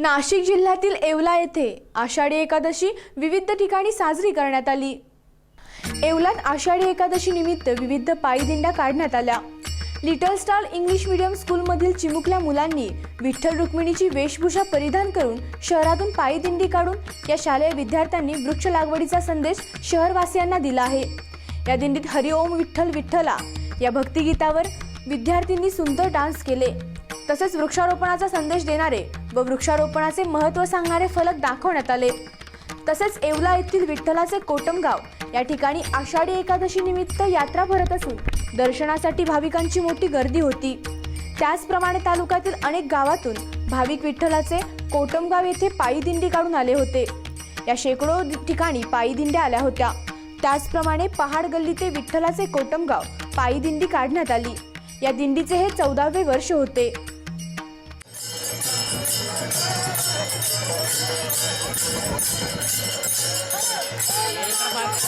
नाशिक जिल्ह्यातील येवला येथे आषाढी एकादशी विविध ठिकाणी साजरी करण्यात आली. येवलात आषाढी एकादशी निमित्त विविध पायीदिंड्या काढण्यात आल्या. लिटल स्टार इंग्लिश मीडियम स्कूलमधील चिमुकल्या मुलांनी विठ्ठल रुक्मिणीची वेशभूषा परिधान करून शहरातून पायीदिंडी काढून या शालेय विद्यार्थ्यांनी वृक्ष लागवडीचा संदेश शहरवासियांना दिला आहे. या दिंडीत हरिओम विठ्ठल विठ्ठला या भक्तिगीतावर विद्यार्थ्यांनी सुंदर डान्स केले. तसेच वृक्षारोपणाचा संदेश देणारे व वृक्षारोपणाचे महत्त्व सांगणारे फलक दाखवण्यात आले. तसेच येवला येथील विठ्ठलाचे कोटमगाव या ठिकाणी आषाढी एकादशी निमित्त यात्रा भरत असून दर्शनासाठी भाविकांची मोठी गर्दी होती. त्याचप्रमाणे तालुक्यातील अनेक गावातून भाविक विठ्ठलाचे कोटमगाव येथे पायी दिंडी काढून आले होते. या शेकडो ठिकाणी पायी दिंड्या आल्या होत्या. त्याचप्रमाणे पहाड गल्ली ते विठ्ठलाचे कोटमगाव पायी दिंडी काढण्यात आली. या दिंडीचे हे चौदावे वर्ष होते. भारत